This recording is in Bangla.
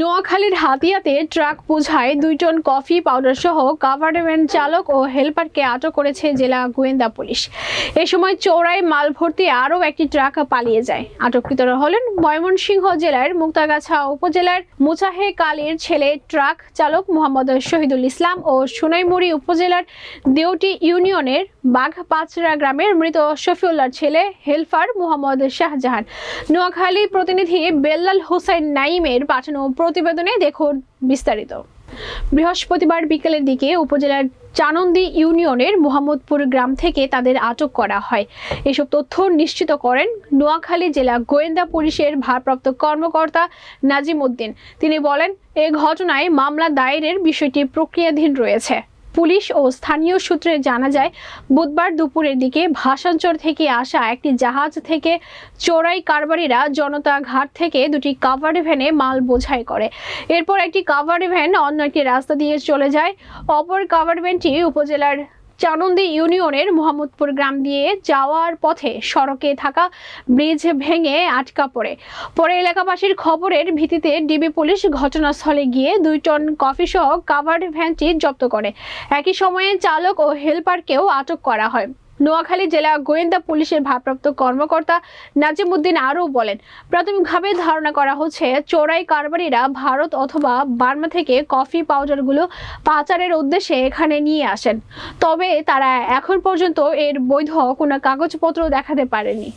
নোয়াখালীর হাতিয়াতে ট্রাক বোঝায় দুই টন কফি পাউডার সহ কাভারভ্যান চালক ও হেলপারকে আটক করেছে জেলা গোয়েন্দা পুলিশ। এ সময় চোরাই মাল ভর্তি আরও একটি ট্রাক পালিয়ে যায়। আটককৃতরা হলেন ময়মনসিংহ জেলার মুক্তাগাছা উপজেলার মুচাহে কালীর ছেলে ট্রাক চালক মোহাম্মদ শহীদুল ইসলাম ও সোনাইমুড়ি উপজেলার দেওটি ইউনিয়নের বাঘপাচরা গ্রামের মৃত শফিউল্লার ছেলে হেলফার মোহাম্মদ শাহজাহান। নোয়াখালী প্রতিনিধি বেল্লাল হোসাইন নাইমের পাঠানো প্রতিবেদনে দেখুন বিস্তারিত। বৃহস্পতিবার বিকেলের দিকে উপজেলার চানন্দি ইউনিয়নের মোহাম্মদপুর গ্রাম থেকে তাদের আটক করা হয়। এসব তথ্য নিশ্চিত করেন নোয়াখালী জেলা গোয়েন্দা পুলিশের ভারপ্রাপ্ত কর্মকর্তা নাজিম উদ্দিন তিনি বলেন, এ ঘটনায় মামলা দায়েরের বিষয়টি প্রক্রিয়াধীন রয়েছে। পুলিশ ও স্থানীয় সূত্রে জানা যায়, বুধবার দুপুরের দিকে ভাষাঞ্চর থেকে আসা একটি জাহাজ থেকে চোরাই কারবারিরা জনতা ঘাট থেকে দুটি কাভার্ড ভ্যানে মাল বোঝাই করে। এরপর একটি কাভার ভ্যান অন্য একটি রাস্তা দিয়ে চলে যায়। অপর কাভার্ড ভ্যানটি উপজেলার চানন্দি ইউনিয়নের মোহাম্মদপুর গ্রাম দিয়ে যাওয়ার পথে সড়কে থাকা ব্রিজ ভেঙে আটকা পড়ে। পরে এলাকাবাসীর খবরের ভিত্তিতে ডিবি পুলিশ ঘটনাস্থলে গিয়ে দুই টন কফি সহ কাভার্ড ভ্যানটি জব্দ করে। একই সময়ে চালক ও হেলপারকেও আটক করা হয়। নোয়াখালী জেলা গোয়েন্দা পুলিশের ভারপ্রাপ্ত কর্মকর্তা নাজিমুদ্দিন আরও বলেন, প্রাথমিকভাবে ধারণা করা হচ্ছে চোরাই কারবারিরা ভারত অথবা বার্মা থেকে কফি পাউডারগুলো পাচারের উদ্দেশ্যে এখানে নিয়ে আসেন। তবে তারা এখন পর্যন্ত এর বৈধ কোনো কাগজপত্র দেখাতে পারেনি।